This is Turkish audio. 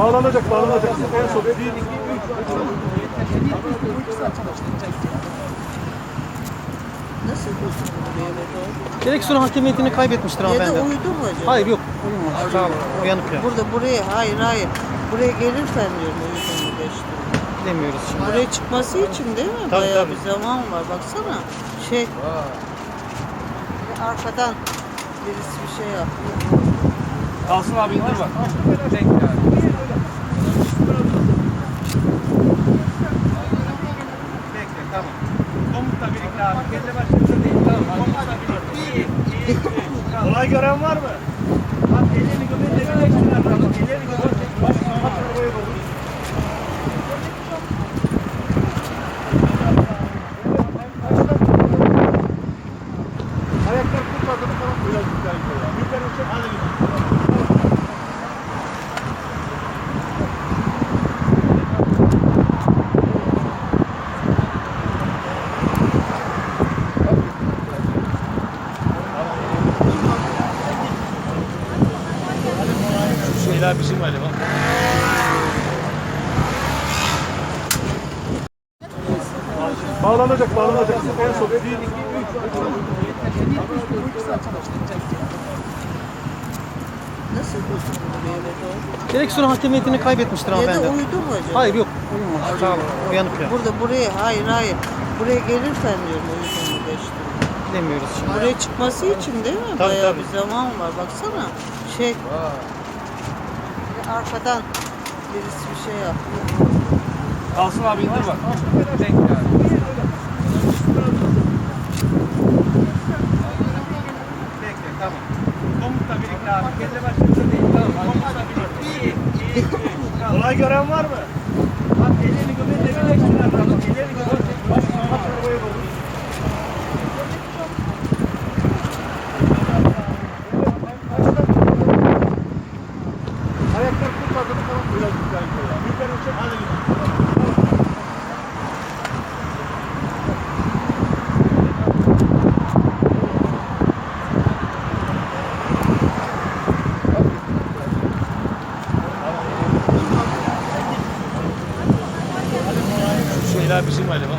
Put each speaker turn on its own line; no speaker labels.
Bağlanacak, bağlanacak. En son bir, iki, üç.
Nasıl?
Direksiyon hakimiyetini kaybetmiştir Ya da
hanımefendi. uyudu mu acaba? Hayır yok.
Uyumamış. Sağ olun. Uyanık ya.
Burada buraya hayır hayır. Buraya gelirsen diyorum uyudu mu geçti.
Demiyoruz şimdi.
Buraya çıkması için değil mi? Tabii, Bayağı tabii. bir zaman var. Baksana. Şey. Arkadan birisi bir şey yaptı. Kalsın abi indir bak. Bekle tamam. Komuta
birlikte abi. Kendi başımıza değil. Tamam. Komuta birlikte. Olay gören var mı? Bak ellerini göbeğini de birleştirin. Bak ellerini göbeğini Ayaklar mı tamam biraz güzel. Yukarı çek. Hadi gidelim. Şeyler bizim galiba. Bağlanacak, bağlanacak. En son bir, iki, üç.
Nasıl doğru?
Direksiyon hakimiyetini kaybetmiştir Ya da
hanımefendi. uyudu mu acaba? Hayır yok.
Uyumamış. Sağ olun. Uyanık
ya. Burada buraya hayır hayır. Buraya gelirsen diyorum uyudu mu geçti.
Demiyoruz şimdi.
Buraya çıkması için değil mi? Tabii, Bayağı tabii. bir zaman var. Baksana. Şey arkadan birisi bir şey yaptı. Kalsın abi indir bak. Denk yani. Bekle tamam. Komutla
birlikte abi. Kendi başımıza şey değil. Tamam. Komutla
birlikte. İyi.
Kolay gören var mı? Bak elini göbeğe
devirmek için. Tekrar
kurtardığını falan böyle güzel koyar. Yukarı çık. Hadi gidelim. şeyler bizim galiba.